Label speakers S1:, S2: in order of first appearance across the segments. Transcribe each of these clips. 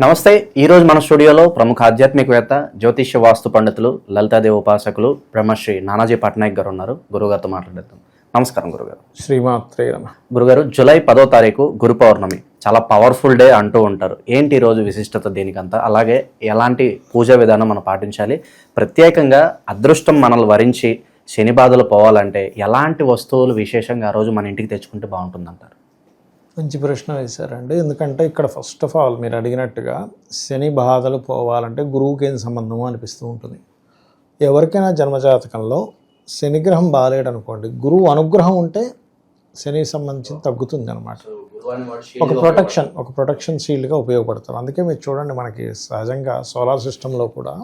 S1: నమస్తే ఈరోజు మన స్టూడియోలో ప్రముఖ ఆధ్యాత్మికవేత్త జ్యోతిష్య వాస్తు పండితులు లలితాదేవి ఉపాసకులు బ్రహ్మశ్రీ నానాజీ పట్నాయక్ గారు ఉన్నారు. గురుగారితో మాట్లాడేద్దాం. నమస్కారం గురుగారు
S2: శ్రీమాత్రే
S1: గురుగారు జూలై పదో తారీఖు గురు పౌర్ణమి. చాలా పవర్ఫుల్ డే అంటూ ఉంటారు. ఏంటి రోజు విశిష్టత దీనికంతా? అలాగే ఎలాంటి పూజా విధానం మనం పాటించాలి? ప్రత్యేకంగా అదృష్టం మనల్ని వరించి శని బాధలు పోవాలంటే ఎలాంటి వస్తువులు విశేషంగా ఆ రోజు మన ఇంటికి తెచ్చుకుంటే బాగుంటుందంటారు?
S2: మంచి ప్రశ్న వేశారండి. ఎందుకంటే ఇక్కడ ఫస్ట్ ఆఫ్ ఆల్ మీరు అడిగినట్టుగా శని బాధలు పోవాలంటే గురువుకి ఏం సంబంధము అనిపిస్తూ ఉంటుంది. ఎవరికైనా జన్మజాతకంలో శనిగ్రహం బాగాలేడు అనుకోండి గురువు అనుగ్రహం ఉంటే శని సంబంధించి తగ్గుతుంది అనమాట ఒక ప్రొటెక్షన్ ఒక ప్రొటెక్షన్ షీల్డ్గా ఉపయోగపడతారు. అందుకే మీరు చూడండి మనకి సహజంగా సోలార్ సిస్టంలో కూడా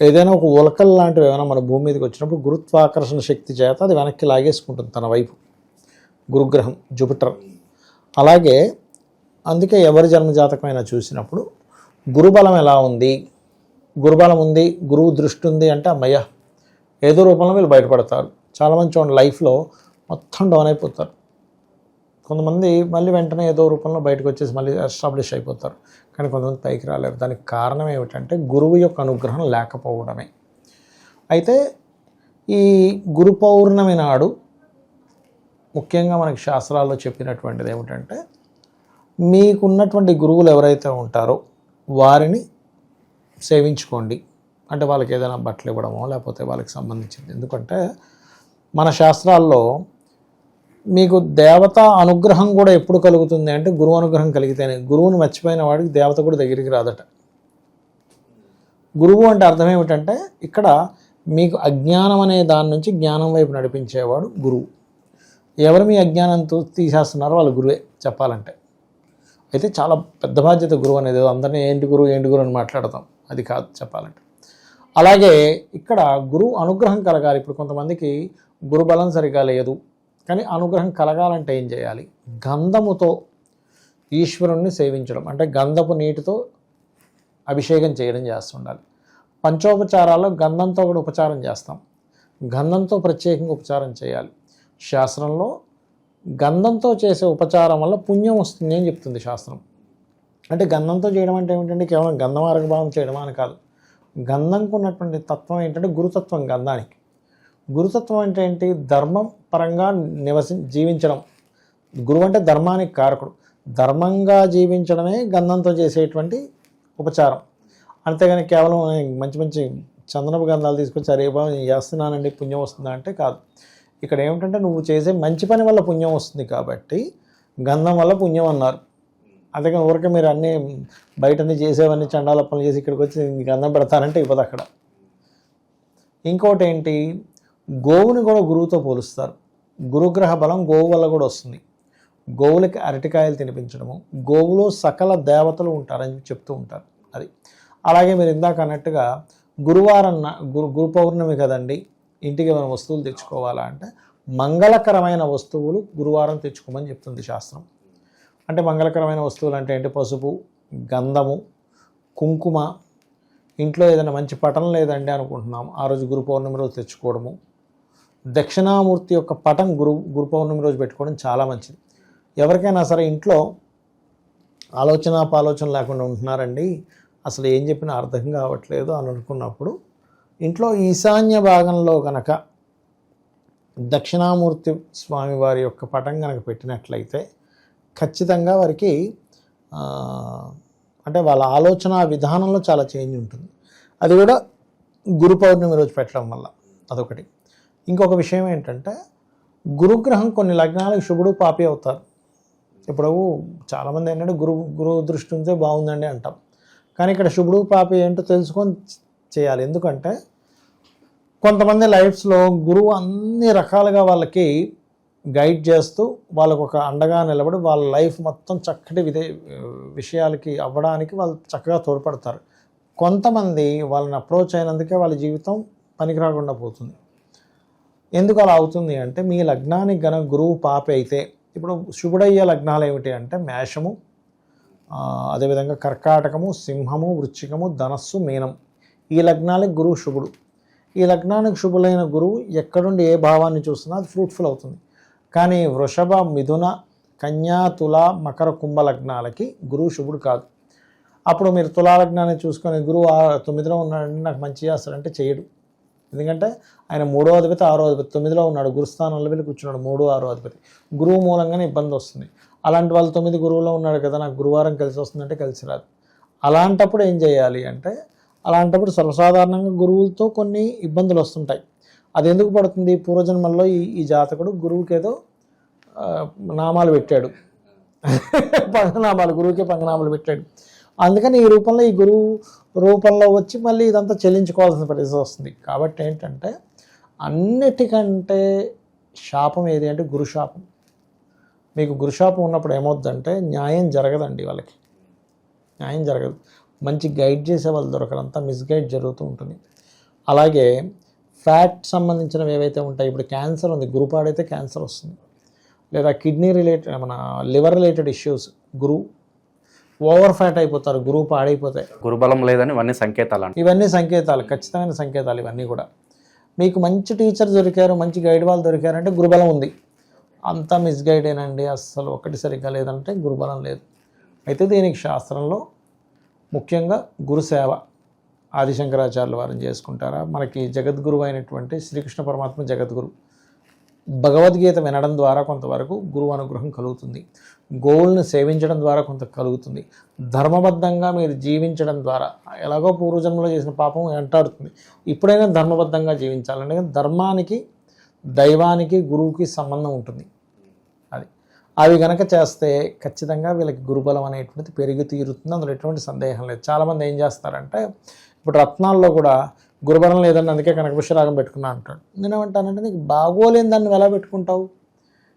S2: ఏదైనా ఒక ఉలకల్ లాంటివి ఏమైనా మన భూమి మీదకి వచ్చినప్పుడు గురుత్వాకర్షణ శక్తి చేత అది వెనక్కి లాగేసుకుంటుంది తన వైపు. గురుగ్రహం జూపిటర్ అలాగే అందుకే ఎవరి జన్మజాతకమైనా చూసినప్పుడు గురుబలం ఎలా ఉంది? గురుబలం ఉంది గురువు దృష్టి ఉంది అంటే అమ్మయ్య ఏదో రూపంలో వీళ్ళు బయటపడతారు. చాలామంది చూడండి లైఫ్లో మొత్తం డౌన్ అయిపోతారు. కొంతమంది మళ్ళీ వెంటనే ఏదో రూపంలో బయటకు వచ్చేసి మళ్ళీ ఎస్టాబ్లిష్ అయిపోతారు. కానీ కొంతమంది పైకి రాలేరు. దానికి కారణం ఏమిటంటే గురువు యొక్క అనుగ్రహం లేకపోవడమే. అయితే ఈ గురు పౌర్ణమి నాడు ముఖ్యంగా మనకి శాస్త్రాల్లో చెప్పినటువంటిది ఏమిటంటే మీకున్నటువంటి గురువులు ఎవరైతే ఉంటారో వారిని సేవించుకోండి. అంటే వాళ్ళకి ఏదైనా బట్టలు ఇవ్వడమో లేకపోతే వాళ్ళకి సంబంధించింది. ఎందుకంటే మన శాస్త్రాల్లో మీకు దేవత అనుగ్రహం కూడా ఎప్పుడు కలుగుతుంది అంటే గురువు అనుగ్రహం కలిగితేనే. గురువుని మర్చిపోయిన వాడికి దేవత కూడా దగ్గరికి రాదట. గురువు అంటే అర్థం ఏమిటంటే ఇక్కడ మీకు అజ్ఞానం అనే దాని నుంచి జ్ఞానం వైపు నడిపించేవాడు గురువు. ఎవరు మీ అజ్ఞానంతో తీసేస్తున్నారో వాళ్ళ గురువే చెప్పాలంటే. అయితే చాలా పెద్ద బాధ్యత గురువు అనేది అందరినీ ఏంటి గురువు ఏంటి గురువు అని మాట్లాడతాం. అది కాదు చెప్పాలంటే. అలాగే ఇక్కడ గురువు అనుగ్రహం కలగాలి. ఇప్పుడు కొంతమందికి గురుబలం సరిగా లేదు. కానీ అనుగ్రహం కలగాలంటే ఏం చేయాలి? గంధముతో ఈశ్వరుణ్ణి సేవించడం. అంటే గంధపు నీటితో అభిషేకం చేయడం చేస్తుండాలి. పంచోపచారాల్లో గంధంతో కూడా ఉపచారం చేస్తాం. గంధంతో ప్రత్యేకంగా ఉపచారం చేయాలి. శాస్త్రంలో గంధంతో చేసే ఉపచారం వల్ల పుణ్యం వస్తుంది అని చెప్తుంది శాస్త్రం. అంటే గంధంతో చేయడం అంటే ఏమిటంటే కేవలం గంధం ఆరోగ్యభావం చేయడం అని కాదు. గంధంకు ఉన్నటువంటి తత్వం ఏంటంటే గురుతత్వం గంధానికి. గురుతత్వం అంటే ఏంటి? ధర్మం పరంగా నివసి జీవించడం. గురువు అంటే ధర్మానికి కారకుడు. ధర్మంగా జీవించడమే గంధంతో చేసేటువంటి ఉపచారం. అంతేగాని కేవలం మంచి మంచి చందనపు గంధాలు తీసుకొచ్చి అరే బాబు నేను చేస్తున్నానండి పుణ్యం వస్తుందా అంటే కాదు. ఇక్కడ ఏమిటంటే నువ్వు చేసే మంచి పని వల్ల పుణ్యం వస్తుంది కాబట్టి గంధం వల్ల పుణ్యం అన్నారు. అందుకని ఊరికే మీరు అన్నీ బయటని చేసేవన్నీ చండాల పనులు చేసి ఇక్కడికి వచ్చి గంధం పెడతారంటే ఇవ్వదు అక్కడ. ఇంకోటి ఏంటి గోవుని కూడా గురువుతో పోలుస్తారు. గురుగ్రహ బలం గోవు వల్ల కూడా వస్తుంది. గోవులకి అరటికాయలు తినిపించడము గోవులో సకల దేవతలు ఉంటారని చెప్తూ ఉంటారు. అది. అలాగే మీరు ఇందాక అన్నట్టుగా గురువారం గురు గురు పౌర్ణమి కదండి ఇంటికి ఏమైనా వస్తువులు తెచ్చుకోవాలా అంటే మంగళకరమైన వస్తువులు గురువారం తెచ్చుకోమని చెప్తుంది శాస్త్రం. అంటే మంగళకరమైన వస్తువులు అంటే ఏంటి? పసుపు గంధము కుంకుమ. ఇంట్లో ఏదైనా మంచి పటం లేదండి అనుకుంటున్నాం ఆ రోజు గురు పౌర్ణమి రోజు తెచ్చుకోవడము. దక్షిణామూర్తి యొక్క పటం గురు గురు పౌర్ణమి రోజు పెట్టుకోవడం చాలా మంచిది. ఎవరికైనా సరే ఇంట్లో ఆలోచన పాలోచన లేకుండా ఉంటున్నారండి. అసలు ఏం చెప్పినా అర్థం కావట్లేదు అని అనుకున్నప్పుడు ఇంట్లో ఈశాన్య భాగంలో కనుక దక్షిణామూర్తి స్వామి వారి యొక్క పటం కనుక పెట్టినట్లయితే ఖచ్చితంగా వారికి అంటే వాళ్ళ ఆలోచన విధానంలో చాలా చేంజ్ ఉంటుంది. అది కూడా గురు పౌర్ణమి రోజు పెట్టడం వల్ల అదొకటి. ఇంకొక విషయం ఏంటంటే గురుగ్రహం కొన్ని లగ్నాలకు శుభుడు పాపి అవుతారు. ఇప్పుడు చాలామంది ఏంటంటే గురు గురువు దృష్టి ఉంటే బాగుందండి అంటాం. కానీ ఇక్కడ శుభుడు పాపి ఏంటో తెలుసుకొని చేయాలి. ఎందుకంటే కొంతమంది లైఫ్స్లో గురువు అన్ని రకాలుగా వాళ్ళకి గైడ్ చేస్తూ వాళ్ళకు ఒక అండగా నిలబడి వాళ్ళ లైఫ్ మొత్తం చక్కటి విదే విషయాలకి అవ్వడానికి వాళ్ళు చక్కగా తోడ్పడతారు. కొంతమంది వాళ్ళని అప్రోచ్ అయినందుకే వాళ్ళ జీవితం పనికి రాకుండా పోతుంది. ఎందుకు అలా అవుతుంది అంటే మీ లగ్నానికి గన గురువు పాపి అయితే ఇప్పుడు శుభుడయ్యే లగ్నాలు ఏమిటి అంటే మేషము అదేవిధంగా కర్కాటకము సింహము వృశ్చికము ధనస్సు మీనం. ఈ లగ్నాలకు గురువు శుభుడు. ఈ లగ్నానికి శుభులైన గురువు ఎక్కడుండి ఏ భావాన్ని చూస్తున్నా అది ఫ్రూట్ఫుల్ అవుతుంది. కానీ వృషభ మిథున కన్యా తుల మకర కుంభ లగ్నాలకి గురువు శుభుడు కాదు. అప్పుడు మీరు తులాలగ్నాన్ని చూసుకొని గురువు ఆ- తొమ్మిదిలో ఉన్నాడంటే నాకు మంచి చేస్తాడంటే చేయడు. ఎందుకంటే ఆయన మూడో అధిపతి ఆరో అధిపతి తొమ్మిదిలో ఉన్నాడు గురుస్థానంలో వెళ్ళి కూర్చున్నాడు మూడో ఆరో అధిపతి. గురువు మూలంగానే ఇబ్బంది వస్తుంది. అలాంటి వాళ్ళు తొమ్మిది గురువులో ఉన్నాడు కదా నాకు గురువారం కలిసి వస్తుందంటే కలిసి రాదు. అలాంటప్పుడు ఏం చేయాలి అంటే అలాంటప్పుడు సర్వసాధారణంగా గురువులతో కొన్ని ఇబ్బందులు వస్తుంటాయి. అది ఎందుకు పడుతుంది? పూర్వజన్మల్లో ఈ ఈ జాతకుడు గురువుకి ఏదో నామాలు పెట్టాడు. పంగనామాలు గురువుకే పంగనామాలు పెట్టాడు. అందుకని ఈ రూపంలో ఈ గురువు రూపంలో వచ్చి మళ్ళీ ఇదంతా చెల్లించుకోవాల్సిన పరిస్థితి వస్తుంది. కాబట్టి ఏంటంటే అన్నిటికంటే శాపం ఏది అంటే గురుశాపం మీకు గురుశాపం ఉన్నప్పుడు ఏమవుద్దంటే న్యాయం జరగదండి వాళ్ళకి. న్యాయం జరగదు. మంచి గైడ్ చేసే వాళ్ళు దొరకరు. అంతా మిస్గైడ్ జరుగుతూ ఉంటుంది. అలాగే ఫ్యాట్ సంబంధించినవి ఏవైతే ఉంటాయి ఇప్పుడు క్యాన్సర్ ఉంది గురుపాడైతే క్యాన్సర్ వస్తుంది. లేదా కిడ్నీ రిలేటెడ్ మన లివర్ రిలేటెడ్ ఇష్యూస్ గురు ఓవర్ ఫ్యాట్ అయిపోతారు గురువు పాడైపోతాయి
S1: గురుబలం లేదని ఇవన్నీ సంకేతాలు
S2: ఇవన్నీ సంకేతాలు ఖచ్చితమైన సంకేతాలు ఇవన్నీ కూడా. మీకు మంచి టీచర్ దొరికారు మంచి గైడ్ వాళ్ళు దొరికారంటే గురుబలం ఉంది. అంతా మిస్గైడేనండి అస్సలు ఒకటి సరిగ్గా లేదంటే గురుబలం లేదు. అయితే దీనికి శాస్త్రంలో ముఖ్యంగా గురుసేవ ఆదిశంకరాచార్యుల వారిని చేసుకుంటారా? మనకి జగద్గురువు అయినటువంటి శ్రీకృష్ణ పరమాత్మ జగద్గురు. భగవద్గీత వినడం ద్వారా కొంతవరకు గురువు అనుగ్రహం కలుగుతుంది. గోవులను సేవించడం ద్వారా కొంత కలుగుతుంది. ధర్మబద్ధంగా మీరు జీవించడం ద్వారా ఎలాగో పూర్వజన్మలో చేసిన పాపం వెంటాడుతుంది. ఇప్పుడైనా ధర్మబద్ధంగా జీవించాలంటే ధర్మానికి దైవానికి గురువుకి సంబంధం ఉంటుంది. అవి కనుక చేస్తే ఖచ్చితంగా వీళ్ళకి గురుబలం అనేటువంటిది పెరిగి తీరుతుంది. అందులో ఎటువంటి సందేహం లేదు. చాలామంది ఏం చేస్తారంటే ఇప్పుడు రత్నాల్లో కూడా గురుబలం లేదని అందుకే కనకపుష్యరాగం పెట్టుకున్నా అంటాడు. నేనేమంటానంటే నీకు బాగోలేని దాన్ని ఎలా పెట్టుకుంటావు?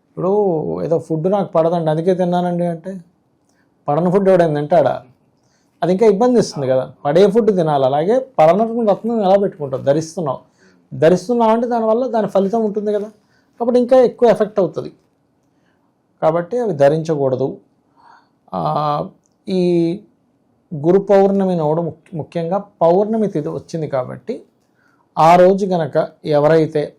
S2: ఇప్పుడు ఏదో ఫుడ్ నాకు పడదండి అందుకే తిన్నానండి అంటే పడని ఫుడ్ ఎవడైనా తింటాడా? అది ఇంకా ఇబ్బంది ఇస్తుంది కదా. పడే ఫుడ్ తినాలి. అలాగే పడనటువంటి రత్నం ఎలా పెట్టుకుంటావు? ధరిస్తున్నావు. ధరిస్తున్నావు అంటే దానివల్ల దాని ఫలితం ఉంటుంది కదా. కాబట్టి ఇంకా ఎక్కువ ఎఫెక్ట్ అవుతుంది. కాబట్టి అవి ధరించకూడదు. ఈ గురు పౌర్ణమి నోడు ముఖ్య- ముఖ్యంగా పౌర్ణమి తిథి వచ్చింది కాబట్టి ఆ రోజు గనక ఎవరైతే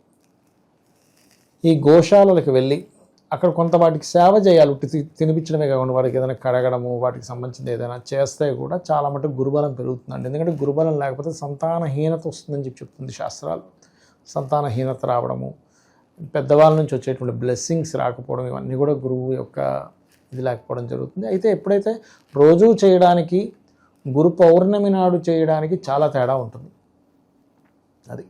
S2: ఈ గోశాలలకు వెళ్ళి అక్కడ కొంత వాటికి సేవ చేయాలి ఉట్టి తి- తినిపించడమే కాకుండా వాటికి ఏదైనా కడగడము వాటికి సంబంధించింది ఏదైనా చేస్తే కూడా చాలా మటుకు గురుబలం పెరుగుతుందండి. ఎందుకంటే గురుబలం లేకపోతే సంతానహీనత వస్తుందని చెప్పి చెప్తుంది శాస్త్రాలు. సంతానహీనత రావడము పెద్దవాళ్ళ నుంచి వచ్చేటువంటి బ్లెస్సింగ్స్ రాకపోవడం ఇవన్నీ కూడా గురువు యొక్క ఇది లేకపోవడం జరుగుతుంది. అయితే ఎప్పుడైతే రోజూ చేయడానికి గురు పౌర్ణమి నాడు చేయడానికి చాలా తేడా ఉంటుంది. అది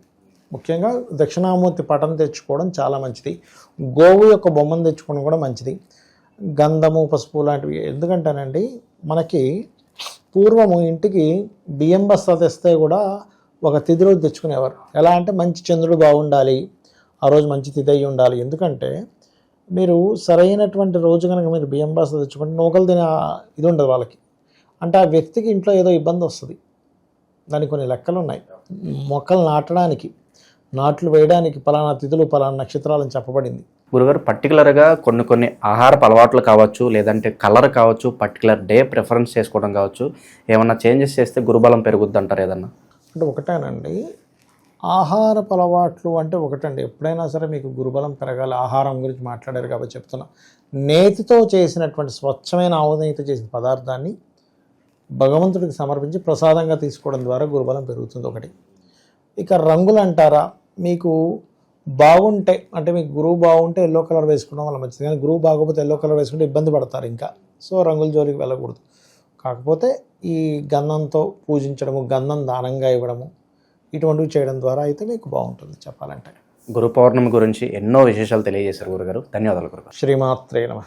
S2: ముఖ్యంగా దక్షిణామూర్తి పటం తెచ్చుకోవడం చాలా మంచిది. గోవు యొక్క బొమ్మను తెచ్చుకోవడం కూడా మంచిది. గంధము పసుపు లాంటివి. ఎందుకంటేనండి మనకి పూర్వము ఇంటికి బియ్యం బస్తా తెస్తే కూడా ఒక తిథిలో తెచ్చుకునేవారు. ఎలా అంటే మంచి చంద్రుడు బాగుండాలి ఆ రోజు మంచి తిథి అయి ఉండాలి. ఎందుకంటే మీరు సరైనటువంటి రోజు కనుక మీరు బియ్యం బస్తా తెచ్చుకుంటే నూకలు తినే ఇది ఉండదు వాళ్ళకి. అంటే ఆ వ్యక్తికి ఇంట్లో ఏదో ఇబ్బంది వస్తుంది. దానికి కొన్ని లెక్కలు ఉన్నాయి మొక్కలు నాటడానికి నాట్లు వేయడానికి పలానా తిథులు పలానా నక్షత్రాలని చెప్పబడింది.
S1: గురుగారు పర్టికులర్గా కొన్ని కొన్ని ఆహారపు అలవాట్లు కావచ్చు లేదంటే కలర్ కావచ్చు పర్టికులర్ డే ప్రిఫరెన్స్ చేసుకోవడం కావచ్చు ఏమన్నా చేంజెస్ చేస్తే గురుబలం పెరుగుద్ది అంటారు ఏదన్నా?
S2: అంటే ఒకటేనండి. ఆహారపు అలవాట్లు అంటే ఒకటండి. ఎప్పుడైనా సరే మీకు గురుబలం పెరగాలి. ఆహారం గురించి మాట్లాడారు కాబట్టి చెప్తున్నా. నేతితో చేసినటువంటి స్వచ్ఛమైన ఆవు చేసిన పదార్థాన్ని భగవంతుడికి సమర్పించి ప్రసాదంగా తీసుకోవడం ద్వారా గురుబలం పెరుగుతుంది ఒకటి. ఇక రంగులు అంటారా? మీకు బాగుంటే అంటే మీకు గురువు బాగుంటే ఎల్లో కలర్ వేసుకోవడం వల్ల మంచిది. కానీ గురువు బాగోకపోతే ఎల్లో కలర్ వేసుకుంటే ఇబ్బంది పడతారు ఇంకా. సో రంగుల జోలికి వెళ్ళకూడదు. కాకపోతే ఈ గంధంతో పూజించడము గంధం దానంగా ఇవ్వడము ఇటువంటివి చేయడం ద్వారా అయితే మీకు బాగుంటుంది చెప్పాలంటే.
S1: గురు పౌర్ణమి గురించి ఎన్నో విశేషాలు తెలియజేశారు గురుగారు. ధన్యవాదాలు గురుగారు.
S2: శ్రీమాత్రే నమ.